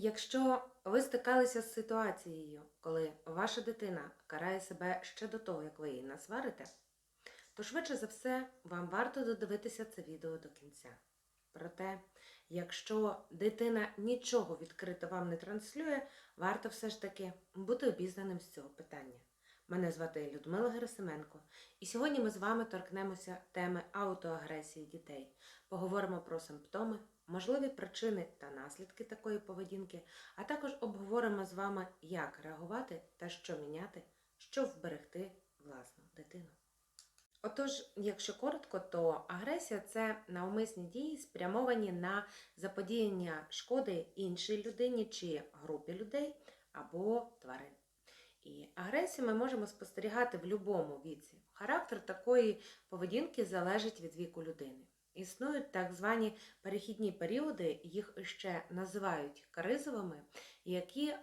Якщо ви стикалися з ситуацією, коли ваша дитина карає себе ще до того, як ви її насварите, то швидше за все вам варто додивитися це відео до кінця. Проте, якщо дитина нічого відкрито вам не транслює, варто все ж таки бути обізнаним з цього питання. Мене звати Людмила Герасименко, і сьогодні ми з вами торкнемося теми аутоагресії дітей. Поговоримо про симптоми, можливі причини та наслідки такої поведінки, а також обговоримо з вами, як реагувати та що міняти, щоб вберегти власну дитину. Отож, якщо коротко, то агресія це навмисні дії, спрямовані на заподіяння шкоди іншій людині чи групі людей або тварин. І агресію ми можемо спостерігати в будь-якому віці. Характер такої поведінки залежить від віку людини. Існують так звані перехідні періоди, їх ще називають кризовими, які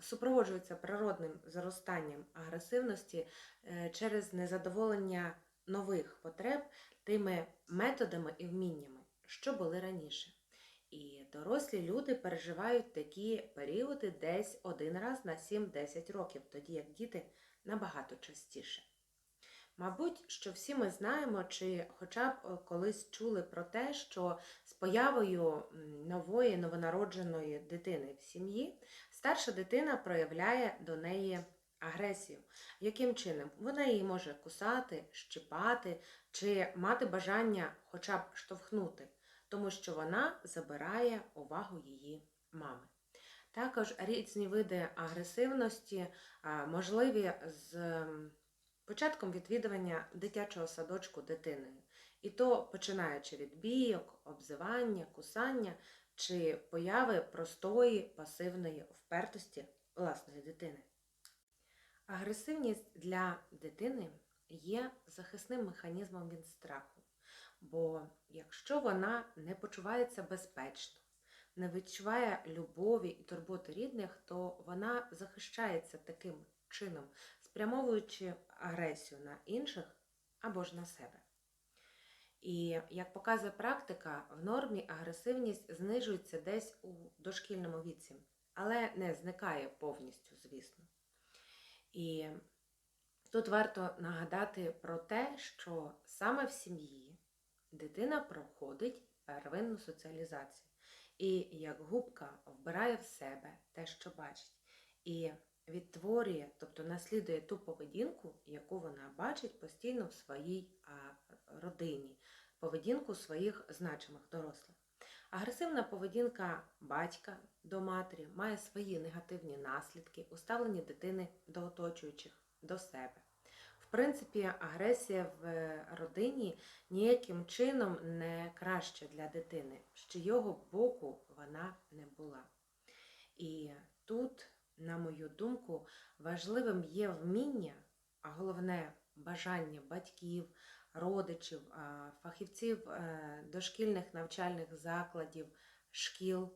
супроводжуються природним зростанням агресивності е, через незадоволення нових потреб тими методами і вміннями, що були раніше. І дорослі люди переживають такі періоди десь один раз на 7-10 років, тоді як діти набагато частіше. Мабуть, що всі ми знаємо, чи хоча б колись чули про те, що з появою нової новонародженої дитини в сім'ї старша дитина проявляє до неї агресію. Яким чином? Вона її може кусати, щипати чи мати бажання хоча б штовхнути, тому що вона забирає увагу її мами. Також різні види агресивності можливі з початком відвідування дитячого садочку дитиною. І то починаючи від бійок, обзивання, кусання чи появи простої пасивної впертості власної дитини. Агресивність для дитини є захисним механізмом від страху. Бо якщо вона не почувається безпечно, не відчуває любові і турботи рідних, то вона захищається таким чином, спрямовуючи агресію на інших або ж на себе. І як показує практика, в нормі агресивність знижується десь у дошкільному віці, але не зникає повністю, звісно. І тут варто нагадати про те, що саме в сім'ї дитина проходить первинну соціалізацію. І як губка вбирає в себе те, що бачить, і відтворює, тобто наслідує ту поведінку, яку вона бачить постійно в своїй родині, поведінку своїх значимих дорослих. Агресивна поведінка батька до матері має свої негативні наслідки у ставленні дитини до оточуючих, до себе. В принципі, агресія в родині ніяким чином не краща для дитини, з чийого боку вона не була. І тут, на мою думку, важливим є вміння, а головне бажання батьків, родичів, фахівців е, дошкільних навчальних закладів, шкіл.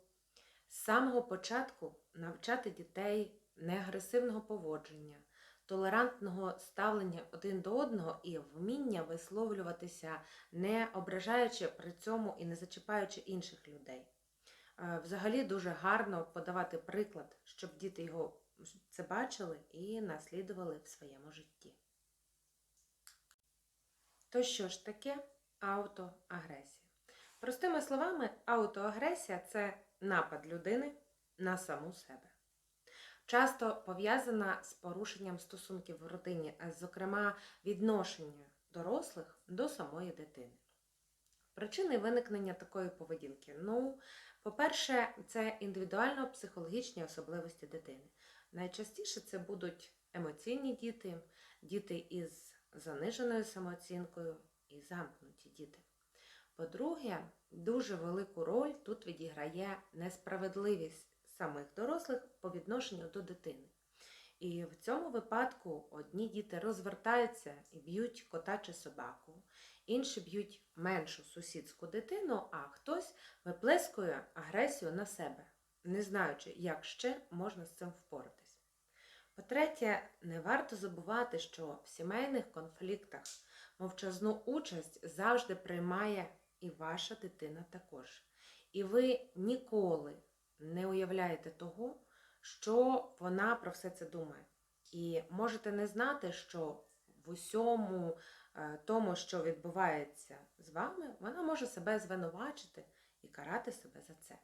З самого початку навчати дітей неагресивного поводження, толерантного ставлення один до одного і вміння висловлюватися, не ображаючи при цьому і не зачіпаючи інших людей. Е, взагалі дуже гарно подавати приклад, щоб діти його це бачили і наслідували в своєму житті. То що ж таке аутоагресія? Простими словами, аутоагресія це напад людини на саму себе. Часто пов'язана з порушенням стосунків в родині, зокрема, відношення дорослих до самої дитини. Причини виникнення такої поведінки. Ну, по-перше, це індивідуально-психологічні особливості дитини. Найчастіше це будуть емоційні діти, діти із заниженою самооцінкою і замкнуті діти. По-друге, дуже велику роль тут відіграє несправедливість самих дорослих по відношенню до дитини. І в цьому випадку одні діти розвертаються і б'ють кота чи собаку, інші б'ють меншу сусідську дитину, а хтось виплескує агресію на себе, не знаючи, як ще можна з цим впоратись. По-третє, не варто забувати, що в сімейних конфліктах мовчазну участь завжди приймає і ваша дитина також. І ви ніколи не уявляєте того, що вона про все це думає. І можете не знати, що в усьому е, тому, що відбувається з вами, вона може себе звинувачити і карати себе за це.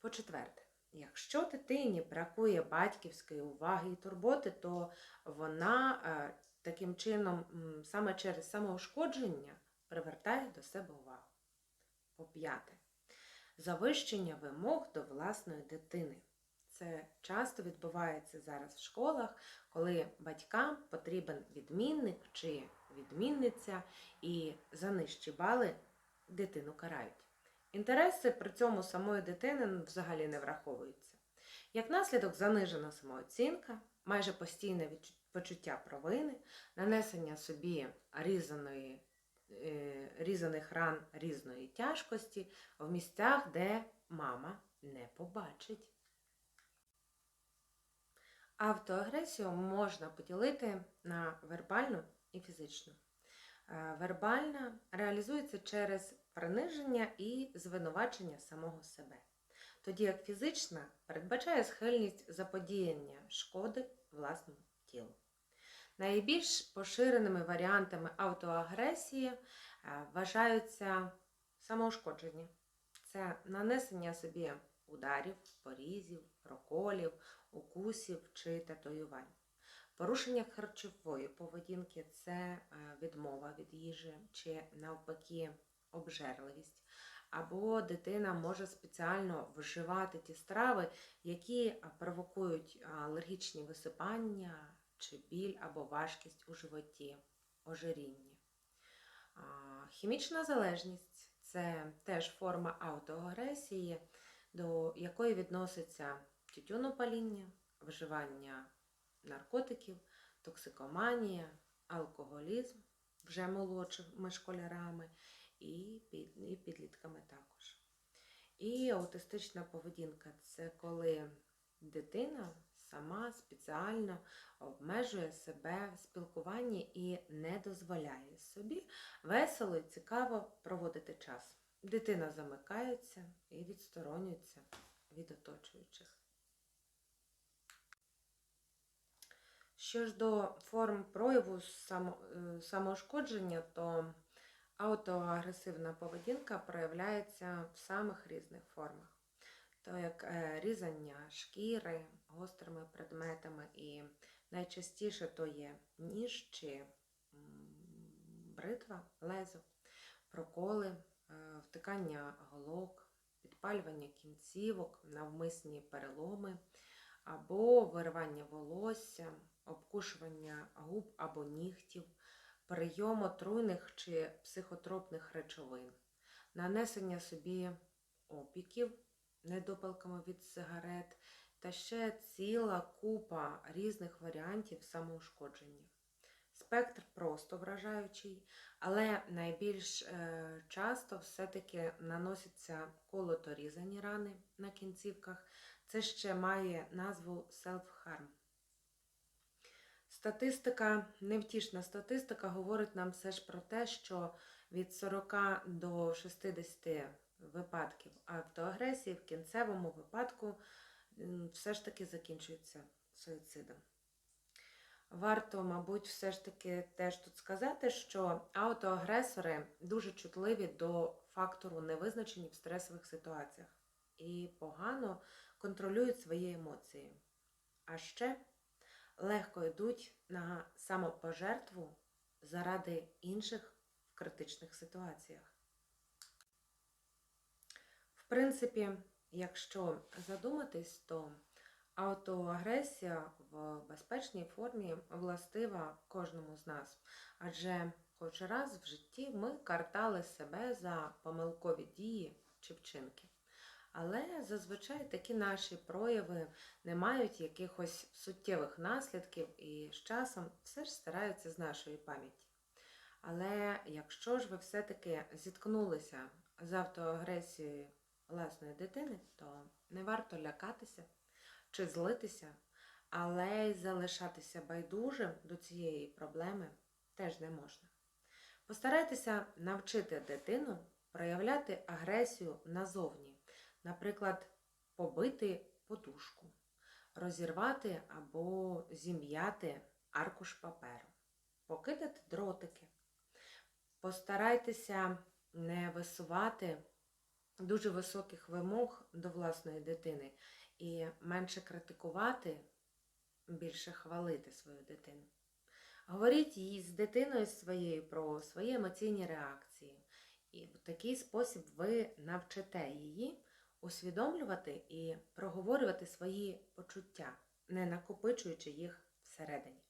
По-четверте, якщо дитині бракує батьківської уваги і турботи, то вона е, таким чином, саме через самоушкодження, привертає до себе увагу. По-п'яте, завищення вимог до власної дитини. Це часто відбувається зараз в школах, коли батькам потрібен відмінник чи відмінниця, і за нижчі бали дитину карають. Інтереси при цьому самої дитини взагалі не враховуються. Як наслідок занижена самооцінка, майже постійне почуття провини, нанесення собі різаної, е, різаних ран різної тяжкості в місцях, де мама не побачить. Автоагресію можна поділити на вербальну і фізичну. Е, Вербальна реалізується через приниження і звинувачення самого себе, тоді як фізична передбачає схильність заподіяння шкоди власному тілу. Найбільш поширеними варіантами автоагресії е, вважаються самоушкодження. Це нанесення собі ударів, порізів, проколів, укусів чи татуювань. Порушення харчової поведінки це е, відмова від їжі чи навпаки обжерливість. Або дитина може спеціально вживати ті страви, які провокують алергічні висипання чи біль або важкість у животі, ожиріння. Хімічна залежність це теж форма автоагресії, до якої відноситься тютюнопаління, вживання наркотиків, токсикоманія, алкоголізм вже молодшими школярами і, і підлітками також. І аутистична поведінка це коли дитина сама спеціально обмежує себе в спілкуванні і не дозволяє собі весело і цікаво проводити час. Дитина замикається і відсторонюється від оточуючих. Що ж до форм прояву само, е, то аутоагресивна поведінка проявляється в самих різних формах, то як е, різання шкіри гострими предметами, і найчастіше то є ніж чи бритва, лезо, проколи, е, втикання голок, підпалювання кінцівок, навмисні переломи або виривання волосся, обкушування губ або нігтів, прийом отруйних чи психотропних речовин, нанесення собі опіків недопалками від сигарет та ще ціла купа різних варіантів самоушкодження. Спектр просто вражаючий, але найбільш е, часто все-таки наносяться колоторізані рани на кінцівках. Це ще має назву self-harm. Статистика, невтішна статистика говорить нам все ж про те, що від 40 до 60 випадків автоагресії в кінцевому випадку все ж таки закінчується суїцидом. Варто, мабуть, все ж таки теж тут сказати, що аутоагресори дуже чутливі до фактору невизначені в стресових ситуаціях і погано контролюють свої емоції. А ще легко йдуть на самопожертву заради інших в критичних ситуаціях. В принципі, якщо задуматись, то Аутоагресія в безпечній формі властива кожному з нас, адже хоч раз в житті ми картали себе за помилкові дії чи вчинки. Але зазвичай такі наші прояви не мають якихось суттєвих наслідків і з часом все ж стараються з нашої пам'яті. Але якщо ж ви все-таки зіткнулися з автоагресією власної дитини, то не варто лякатися чи злитися, але й залишатися байдужим до цієї проблеми теж не можна. Постарайтеся навчити дитину проявляти агресію назовні, наприклад, побити подушку, розірвати або зім'яти аркуш паперу, покидати дротики. Постарайтеся не висувати дуже високих вимог до власної дитини і менше критикувати, більше хвалити свою дитину. Говоріть їй з дитиною своєю про свої емоційні реакції. І в такий спосіб ви навчите її усвідомлювати і проговорювати свої почуття, не накопичуючи їх всередині.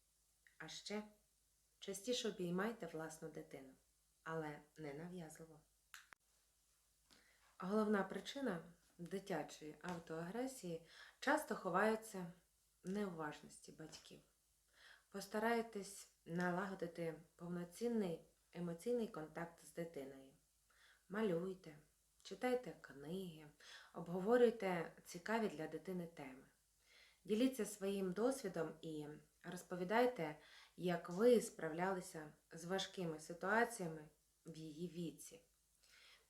А ще частіше обіймайте власну дитину, але не нав'язливо. Головна причина дитячої автоагресії часто ховається в неуважності батьків. Постарайтесь налагодити повноцінний емоційний контакт з дитиною. Малюйте, читайте книги, обговорюйте цікаві для дитини теми. Діліться своїм досвідом і розповідайте, як ви справлялися з важкими ситуаціями в її віці.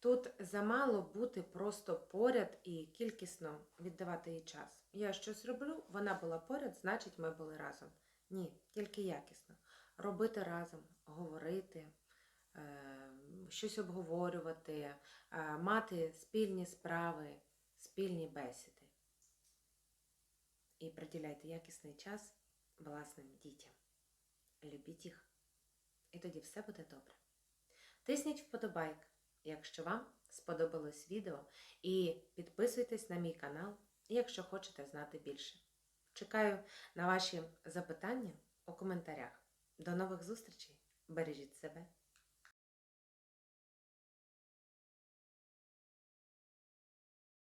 Тут замало бути просто поряд і кількісно віддавати їй час. Я щось роблю, вона була поряд, значить, ми були разом. Ні, тільки якісно. Робити разом, говорити, е, щось обговорювати, е, мати спільні справи, спільні бесіди. І приділяйте якісний час власним дітям. Любіть їх, і тоді все буде добре. Тисніть вподобайк, якщо вам сподобалось відео, і підписуйтесь на мій канал, якщо хочете знати більше. Чекаю на ваші запитання у коментарях. До нових зустрічей! Бережіть себе!